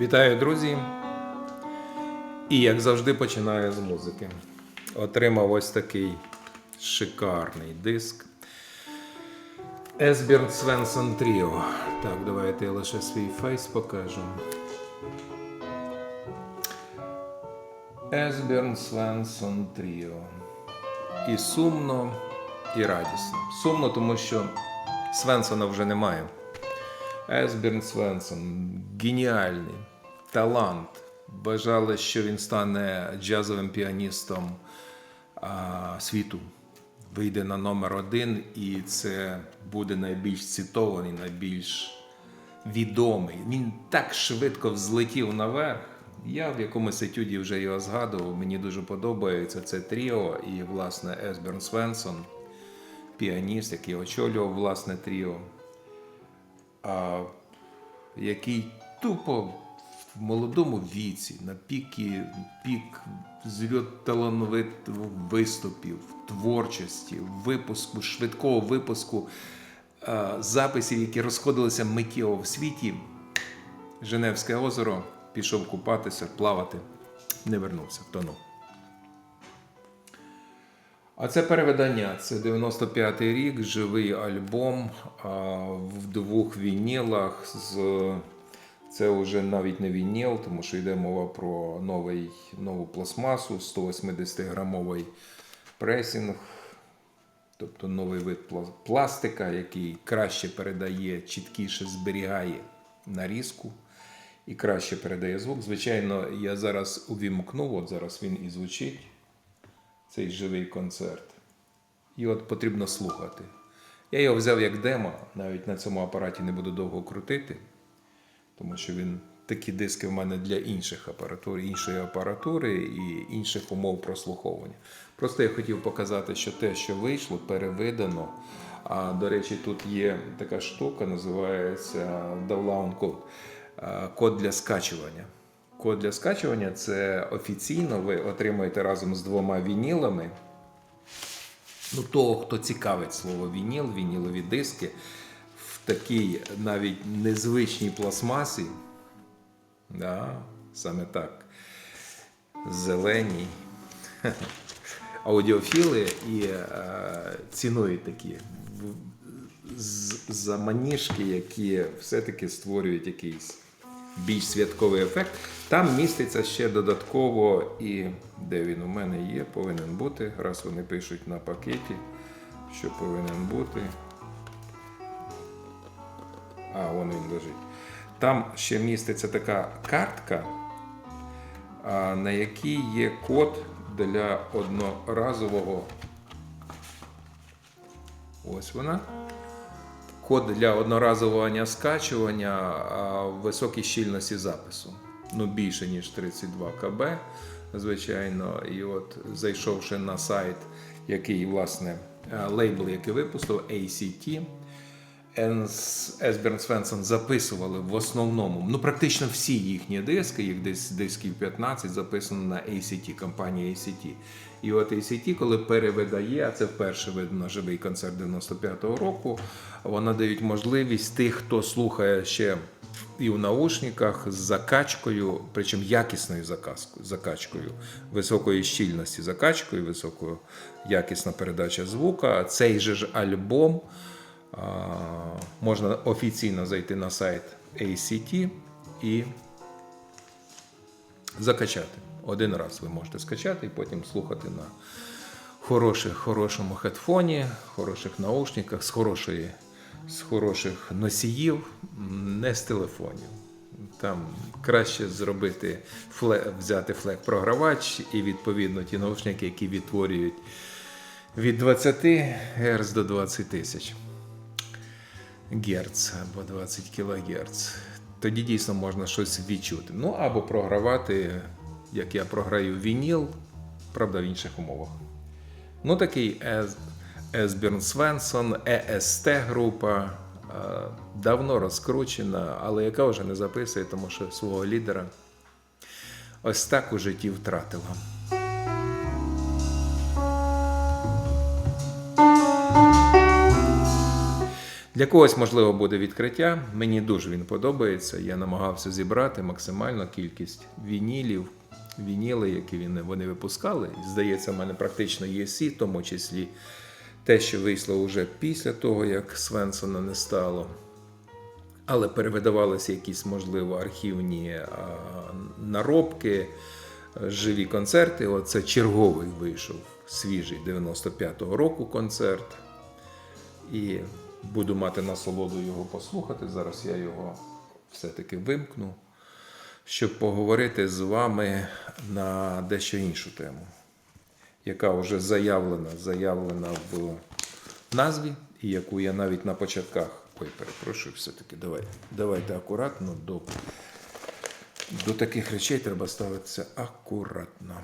Вітаю, друзі! І як завжди починаю з музики. Отримав ось такий шикарний диск. Есберн Свенсон Тріо. Так, давайте я лише свій фейс покажу. Есберн Свенсон Тріо. І сумно, і радісно. Сумно, тому що Свенсона вже немає. Есберн Свенсон геніальний талант. Бажали, що він стане джазовим піаністом а, світу. Вийде на номер один, і це буде найбільш цитований, найбільш відомий. Він так швидко взлетів наверх. Я в якомусь етюді вже його згадував. Мені дуже подобається це тріо і, власне, Есберн Свенсон, піаніст, який очолював власне тріо а, який тупо в молодому віці, на піки, пік зльот талановитих виступів, творчості, випуску, швидкого випуску а, записів, які розходилися миттєво в світі. Женевське озеро пішов купатися, плавати, не вернувся, втонув. А це переведення. Це 95-й рік, живий альбом в двох вінілах. З... Це вже навіть не вініл, тому що йде мова про новий, нову пластмасу, 180-грамовий пресінг, тобто новий вид пластика, який краще передає, чіткіше зберігає нарізку і краще передає звук. Звичайно, я зараз увімкну, от зараз він і звучить цей живий концерт. І от потрібно слухати. Я його взяв як демо, навіть на цьому апараті не буду довго крутити, тому що він такі диски в мене для інших апаратур, іншої апаратури і інших умов прослуховування. Просто я хотів показати, що те, що вийшло, перевидано. А до речі, тут є така штука, називається Download Code. Код для скачування. Код для скачування це офіційно ви отримуєте разом з двома вінілами. Ну, того, хто цікавить слово вініл, вінілові диски в такій навіть незвичній пластмасі. Да, саме так. Зеленій. Аудіофіли і е, цінують такі в- з- які все-таки створюють якийсь більш святковий ефект. Там міститься ще додатково і де він у мене є, повинен бути. Раз вони пишуть на пакеті, що повинен бути. А, вон він лежить. Там ще міститься така картка, на якій є код для одноразового. Ось вона. Код для одноразового скачування високій щільності запису. Ну, більше, ніж 32 КБ, звичайно. І от зайшовши на сайт, який, власне, е, лейбл, який випустив, ACT, Есберн Свенсон записували в основному, ну практично всі їхні диски, їх десь дисків 15 записано на ACT, компанії ACT. І от ACT, коли перевидає, а це вперше видно живий концерт 95-го року, вона дають можливість тих, хто слухає ще і в наушниках з закачкою, причому якісною закачкою, високої щільності закачкою, високою якісна передача звука. Цей же ж альбом. Можна офіційно зайти на сайт ACT і закачати. Один раз ви можете скачати і потім слухати на хороших, хорошому хедфоні, хороших наушниках, з, хорошої, з хороших носіїв, не з телефонів. Там краще зробити взяти флек-програвач і відповідно ті наушники, які відтворюють від 20 Гц до 20 тисяч. Герц або 20 кГц. Тоді дійсно можна щось відчути. Ну або програвати, як я програю вініл, правда, в інших умовах. Ну, такий Есберн Свенсон, ЕСТ група, е, давно розкручена, але яка вже не записує, тому що свого лідера ось так у житті втратила. Для когось, можливо, буде відкриття. Мені дуже він подобається. Я намагався зібрати максимальну кількість вінілів, вініли, які він- вони випускали. Здається, в мене практично є всі, в тому числі те, що вийшло вже після того, як Свенсона не стало. Але перевидавалися якісь, можливо, архівні наробки, е, живі концерти. Оце черговий вийшов свіжий 95-го року концерт. І буду мати насолоду його послухати. Зараз я його все-таки вимкну, щоб поговорити з вами на дещо іншу тему, яка вже заявлена, заявлена в назві, і яку я навіть на початках. Ой, перепрошую, все-таки давайте, давайте акуратно до, до таких речей треба ставитися акуратно.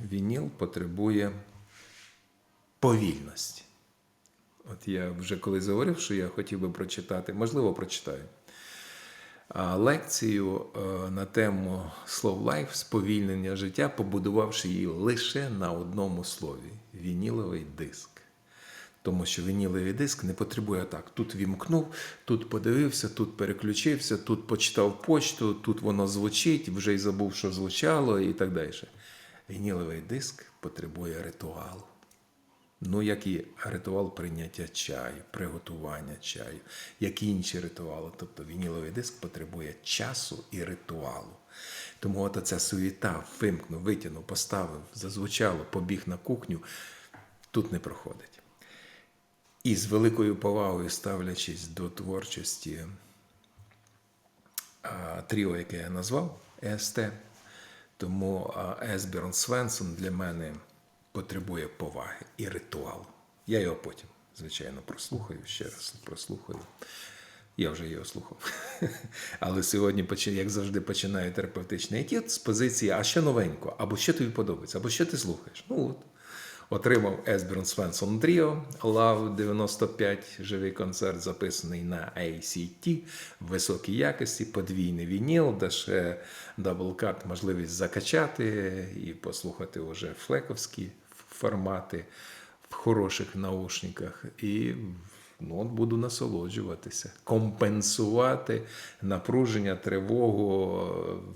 Вініл потребує повільності. От я вже колись говорив, що я хотів би прочитати, можливо, прочитаю. А, Лекцію е, на тему слов лайф сповільнення життя, побудувавши її лише на одному слові вініловий диск. Тому що вініловий диск не потребує так. Тут вімкнув, тут подивився, тут переключився, тут почитав почту, тут воно звучить, вже й забув, що звучало, і так далі. Вініловий диск потребує ритуалу. Ну, як і ритуал прийняття чаю, приготування чаю, як і інші ритуали. Тобто вініловий диск потребує часу і ритуалу. Тому от оця суєта, вимкнув, витягнув, поставив, зазвучало, побіг на кухню, тут не проходить. І з великою повагою ставлячись до творчості а, тріо, яке я назвав ЕСТ, тому а, Есберн Свенсон для мене потребує поваги і ритуалу. Я його потім, звичайно, прослухаю, ще раз прослухаю. Я вже його слухав. Але сьогодні, як завжди, починаю терапевтичний етіт з позиції, а що новенько, або що тобі подобається, або що ти слухаєш. Ну от. Отримав Есберн Свенсон Тріо, Love 95, живий концерт, записаний на ACT в високій якості, подвійний вініл, де ще даблкат, можливість закачати і послухати вже флековські формати в хороших наушниках. І ну, от буду насолоджуватися, компенсувати напруження, тривогу,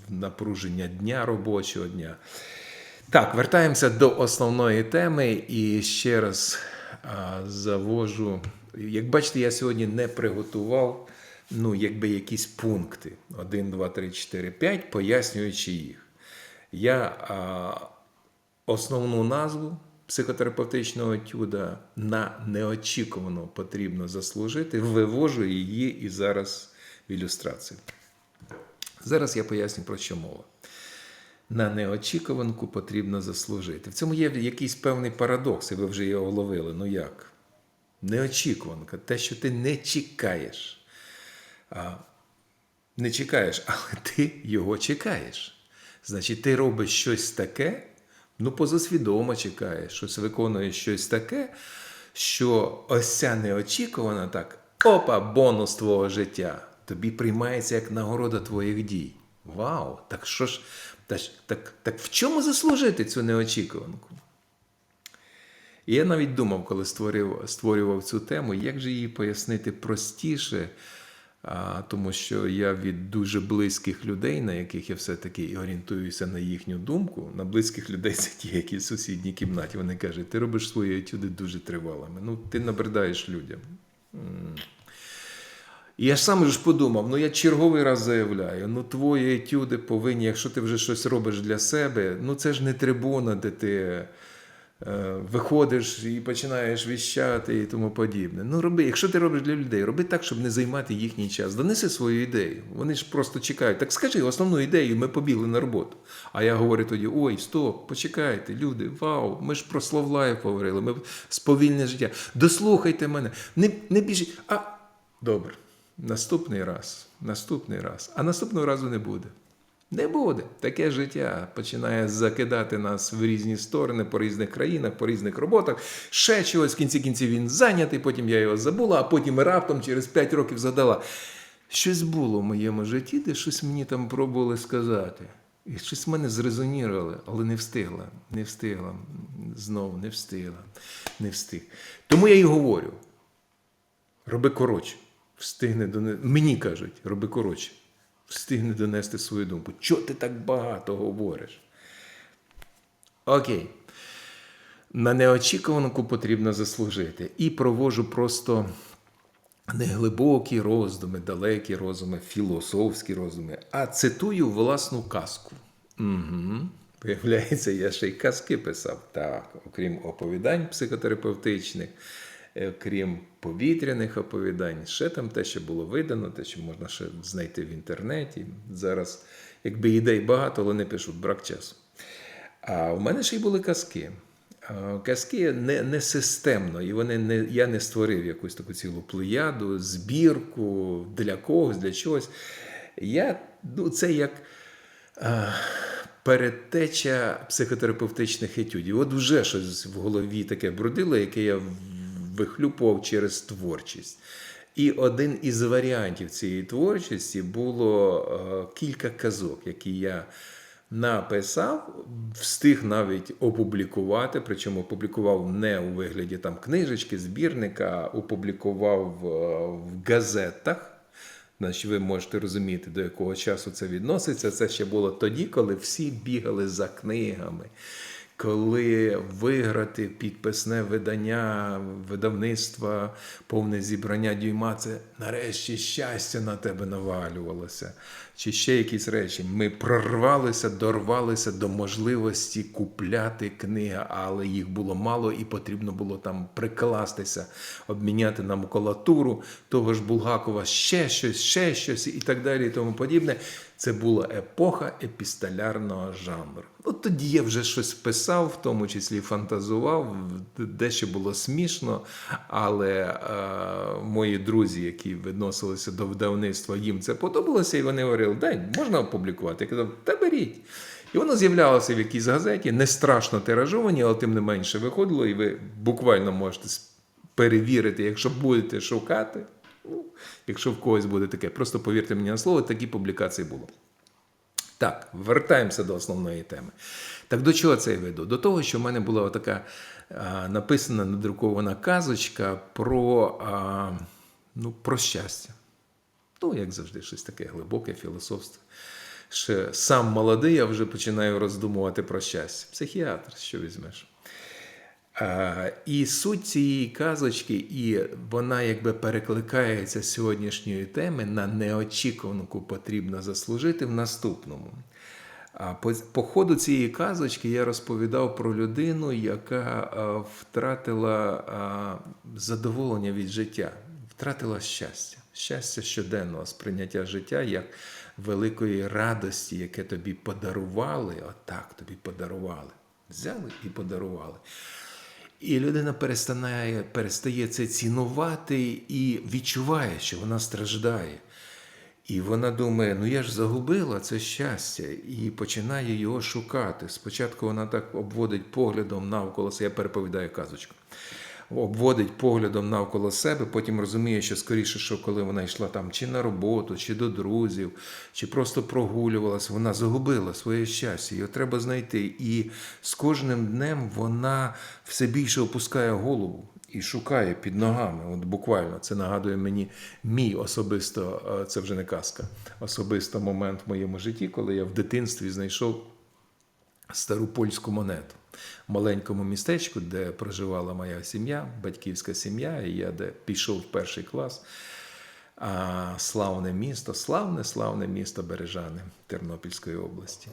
напруження дня робочого дня. Так, вертаємося до основної теми і ще раз а, завожу. Як бачите, я сьогодні не приготував ну, якби якісь пункти: 1, 2, 3, 4, 5, пояснюючи їх. Я а, основну назву психотерапевтичного етюда на неочікувано потрібно заслужити, вивожу її і зараз в ілюстрацію. Зараз я поясню, про що мова. На неочікуванку потрібно заслужити. В цьому є якийсь певний парадокс, і ви вже його вловили. Ну як? Неочікуванка, те, що ти не чекаєш. А, не чекаєш, але ти його чекаєш. Значить, ти робиш щось таке, ну, позасвідомо чекаєш, щось виконуєш щось таке, що ось ця неочікувана так, опа, бонус твого життя. Тобі приймається як нагорода твоїх дій. Вау! Так що ж, так, так, так в чому заслужити цю неочікуванку? І я навіть думав, коли створював, створював цю тему, як же її пояснити простіше, тому що я від дуже близьких людей, на яких я все-таки орієнтуюся на їхню думку, на близьких людей це ті, які в сусідній кімнаті. Вони кажуть, ти робиш свої етюди дуже тривалими. Ну, ти набридаєш людям. І я ж сам ж подумав, ну я черговий раз заявляю, ну твої етюди повинні, якщо ти вже щось робиш для себе, ну це ж не трибуна, де ти виходиш і починаєш віщати і тому подібне. Ну роби, якщо ти робиш для людей, роби так, щоб не займати їхній час. Донеси свою ідею. Вони ж просто чекають. Так скажи основну ідею, ми побігли на роботу. А я говорю тоді: ой, стоп, почекайте, люди, вау, ми ж про Словлаїв говорили, ми сповільне життя. Дослухайте мене, не, не біжіть. А добре. Наступний раз, наступний раз. А наступного разу не буде. Не буде. Таке життя починає закидати нас в різні сторони, по різних країнах, по різних роботах. Ще чогось в кінці кінців він зайнятий, потім я його забула, а потім раптом через 5 років задала. Щось було в моєму житті, де щось мені там пробували сказати. І щось в мене зрезонірувало, але не встигла, не встигла. Знову не встигла, не встиг. Тому я і говорю. роби коротше. Встигне донести. Мені кажуть, роби коротше. Встигне донести свою думку. Чого ти так багато говориш? Окей. На неочікуванку потрібно заслужити. І провожу просто не глибокі роздуми, далекі роздуми, філософські роздуми, а цитую власну казку. Угу. Виявляється, я ще й казки писав. Так, окрім оповідань психотерапевтичних, е, окрім повітряних оповідань, ще там те, що було видано, те, що можна ще знайти в інтернеті. Зараз, якби ідей багато, але не пишуть, брак часу. А у мене ще й були казки. Казки не, не системно, і вони не, я не створив якусь таку цілу плеяду, збірку для когось, для чогось. Я, ну, це як а, передтеча психотерапевтичних етюдів. От вже щось в голові таке брудило, яке я вихлюпував через творчість. І один із варіантів цієї творчості було е, кілька казок, які я написав, встиг навіть опублікувати, причому опублікував не у вигляді там книжечки, збірника, а опублікував е, в газетах. Значить, ви можете розуміти, до якого часу це відноситься. Це ще було тоді, коли всі бігали за книгами. Коли виграти підписне видання, видавництва, повне зібрання дюйма, це нарешті щастя на тебе навалювалося. Чи ще якісь речі. Ми прорвалися, дорвалися до можливості купляти книги, але їх було мало і потрібно було там прикластися, обміняти на макулатуру того ж Булгакова, ще щось, ще щось і так далі, і тому подібне. Це була епоха епістолярного жанру. От тоді я вже щось писав, в тому числі фантазував, дещо було смішно, але е, мої друзі, які відносилися до видавництва, їм це подобалося, і вони говорили, дай, можна опублікувати. Я казав, та беріть. І воно з'являлося в якійсь газеті, не страшно тиражовані, але тим не менше виходило, і ви буквально можете перевірити, якщо будете шукати. Ну, якщо в когось буде таке, просто повірте мені на слово, такі публікації було. Так, вертаємося до основної теми. Так до чого це я веду? До того, що в мене була така написана надрукована казочка про, а, ну, про щастя. Ну, як завжди, щось таке глибоке філософство. Ще сам молодий, я вже починаю роздумувати про щастя. Психіатр, що візьмеш? А, І суть цієї казочки, і вона якби перекликається з сьогоднішньої теми на неочікуванку потрібно заслужити в наступному. По, по ходу цієї казочки я розповідав про людину, яка втратила задоволення від життя, втратила щастя, щастя щоденного сприйняття життя як великої радості, яке тобі подарували. Отак тобі подарували. Взяли і подарували. І людина перестає, перестає це цінувати і відчуває, що вона страждає. І вона думає, ну я ж загубила це щастя, і починає його шукати. Спочатку вона так обводить поглядом навколо себе, я переповідаю казочку. Обводить поглядом навколо себе, потім розуміє, що скоріше, що коли вона йшла там чи на роботу, чи до друзів, чи просто прогулювалась, вона загубила своє щастя. Його треба знайти. І з кожним днем вона все більше опускає голову і шукає під ногами. От буквально це нагадує мені мій особисто, е, це вже не казка, особисто момент в моєму житті, коли я в дитинстві знайшов стару польську монету маленькому містечку, де проживала моя сім'я, батьківська сім'я, і я де пішов в перший клас. А, славне місто, славне, славне місто Бережани Тернопільської області.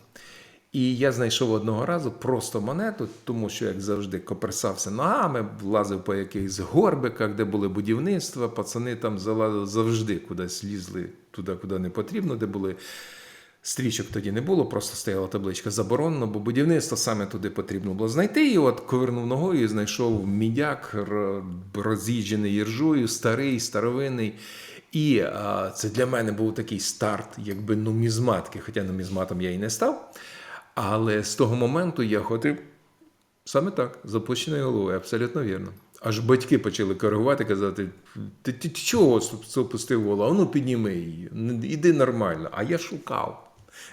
І я знайшов одного разу просто монету, тому що, як завжди, коперсався ногами, влазив по якихось горбиках, де були будівництва, пацани там завжди кудись лізли туди, куди не потрібно, де були. Стрічок тоді не було, просто стояла табличка заборонено, бо будівництво саме туди потрібно було знайти. І от ковернув ногою знайшов мідяк, роз'їжджений іржою, старий, старовинний. І а, це для мене був такий старт, якби нумізматки, хоча нумізматом я і не став. Але з того моменту я ходив саме так, з опущеною головою, абсолютно вірно. Аж батьки почали коригувати, казати: ти, ти чого опустив голову? Ну підніми її, іди нормально. А я шукав.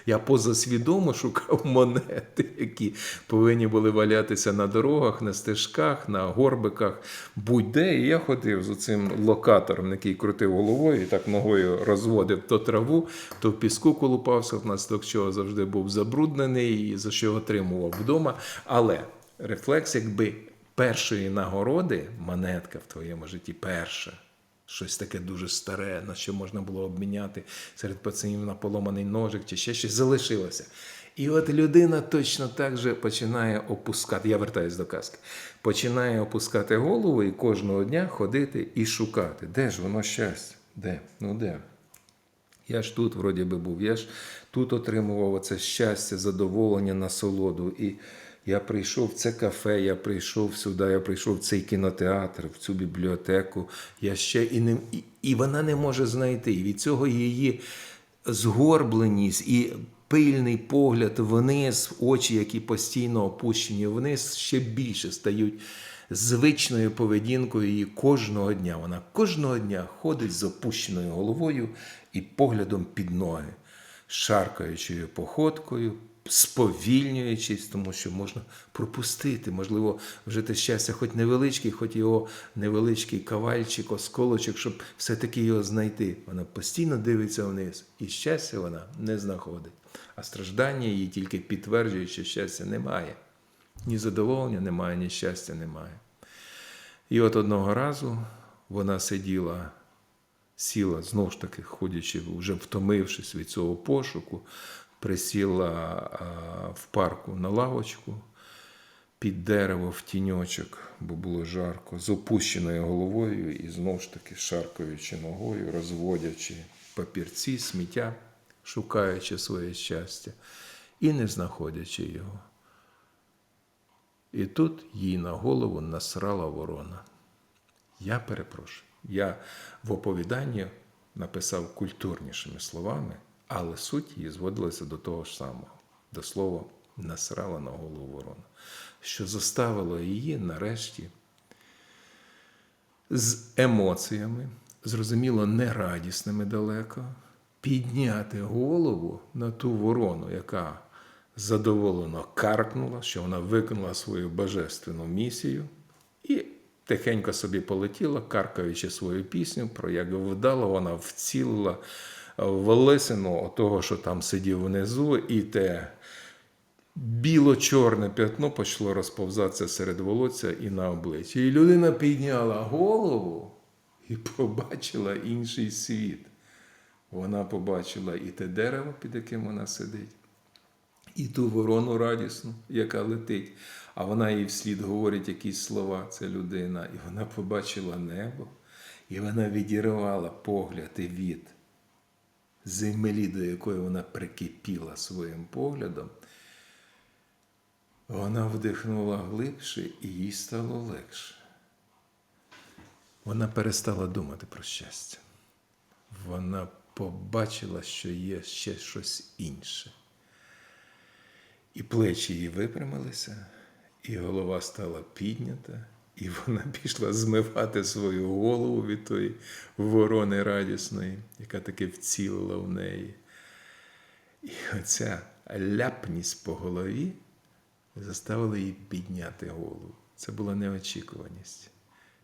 Я позасвідомо шукав монети, які повинні були валятися на дорогах, на стежках, на горбиках, будь-де. І я ходив з цим локатором, який крутив головою і так ногою розводив то траву, то в піску колупався, внаслідок чого завжди був забруднений і за що отримував вдома. Але рефлекс, якби першої нагороди, монетка в твоєму житті перша. Щось таке дуже старе, на що можна було обміняти серед пацанів на поломаний ножик чи ще щось залишилося. І от людина точно так же починає опускати. Я вертаюсь до казки. Починає опускати голову і кожного дня ходити і шукати. Де ж воно щастя? Де? Ну де? Я ж тут, вроді би, був, я ж тут отримував оце щастя, задоволення, насолоду. І я прийшов в це кафе, я прийшов сюди, я прийшов в цей кінотеатр, в цю бібліотеку. Я ще і не і, і вона не може знайти. І від цього її згорбленість і пильний погляд вниз, очі, які постійно опущені вниз, ще більше стають звичною поведінкою її кожного дня. Вона кожного дня ходить з опущеною головою і поглядом під ноги, шаркаючою походкою, сповільнюючись, тому що можна пропустити, можливо, вжити щастя, хоч невеличкий, хоч його невеличкий кавальчик, осколочок, щоб все-таки його знайти. Вона постійно дивиться вниз, і щастя вона не знаходить. А страждання її тільки підтверджує, що щастя немає. Ні задоволення немає, ні щастя немає. І от одного разу вона сиділа, сіла, знову ж таки, ходячи, вже втомившись від цього пошуку, присіла в парку на лавочку під дерево в тіньочок, бо було жарко, з опущеною головою і знову ж таки шаркаючи ногою, розводячи папірці, сміття, шукаючи своє щастя і не знаходячи його. І тут їй на голову насрала ворона. Я перепрошую. Я в оповіданні написав культурнішими словами, але суть її зводилася до того ж самого, до слова насрала на голову ворона, що заставило її нарешті з емоціями, зрозуміло, не радісними далеко, підняти голову на ту ворону, яка задоволено каркнула, що вона виконала свою божественну місію, і тихенько собі полетіла, каркаючи свою пісню, про як вдало вона вцілила в лисину того, що там сидів внизу, і те біло-чорне п'ятно почало розповзатися серед волосся і на обличчі. І людина підняла голову і побачила інший світ. Вона побачила і те дерево, під яким вона сидить, і ту ворону радісну, яка летить. А вона їй вслід говорить якісь слова, ця людина, і вона побачила небо, і вона відірвала погляд і від землі, до якої вона прикипіла своїм поглядом. Вона вдихнула глибше і їй стало легше. Вона перестала думати про щастя. Вона побачила, що є ще щось інше. І плечі її випрямилися, і голова стала піднята, і вона пішла змивати свою голову від тої ворони радісної, яка таки вцілила в неї. І оця ляпність по голові заставила її підняти голову. Це була неочікуваність.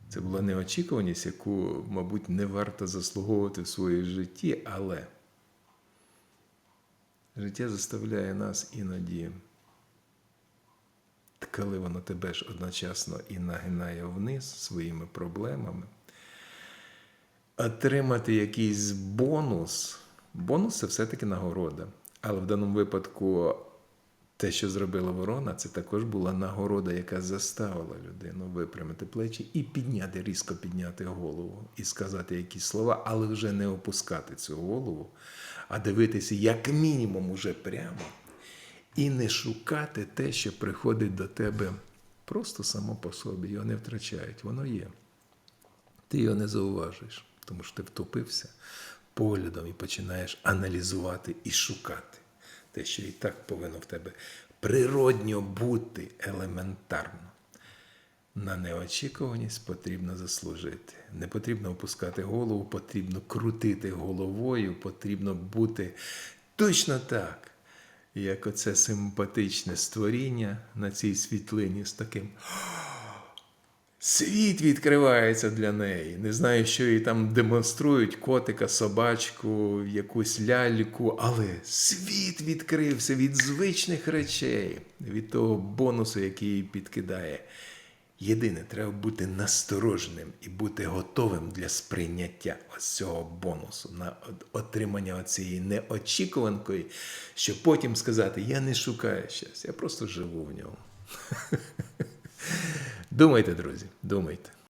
Це була неочікуваність, яку, мабуть, не варто заслуговувати в своєму житті, але життя заставляє нас іноді, коли воно тебе ж одночасно і нагинає вниз своїми проблемами, отримати якийсь бонус. Бонус це все-таки нагорода. Але в даному випадку те, що зробила ворона, це також була нагорода, яка заставила людину випрямити плечі і підняти, різко підняти голову і сказати якісь слова, але вже не опускати цю голову, а дивитися як мінімум уже прямо і не шукати те, що приходить до тебе просто само по собі. Його не втрачають, воно є. Ти його не зауважуєш, тому що ти втопився поглядом і починаєш аналізувати і шукати те, що і так повинно в тебе природньо бути елементарно. На неочікуваність потрібно заслужити. Не потрібно опускати голову, потрібно крутити головою, потрібно бути точно так, як оце симпатичне створіння на цій світлині з таким. Світ відкривається для неї. Не знаю, що їй там демонструють котика, собачку, якусь ляльку, але світ відкрився від звичних речей, від того бонусу, який їй підкидає. Єдине, треба бути насторожним і бути готовим для сприйняття ось цього бонусу, на отримання цієї неочікуванкої, щоб потім сказати: я не шукаю щастя, я просто живу в ньому. Думайте, друзі, думайте.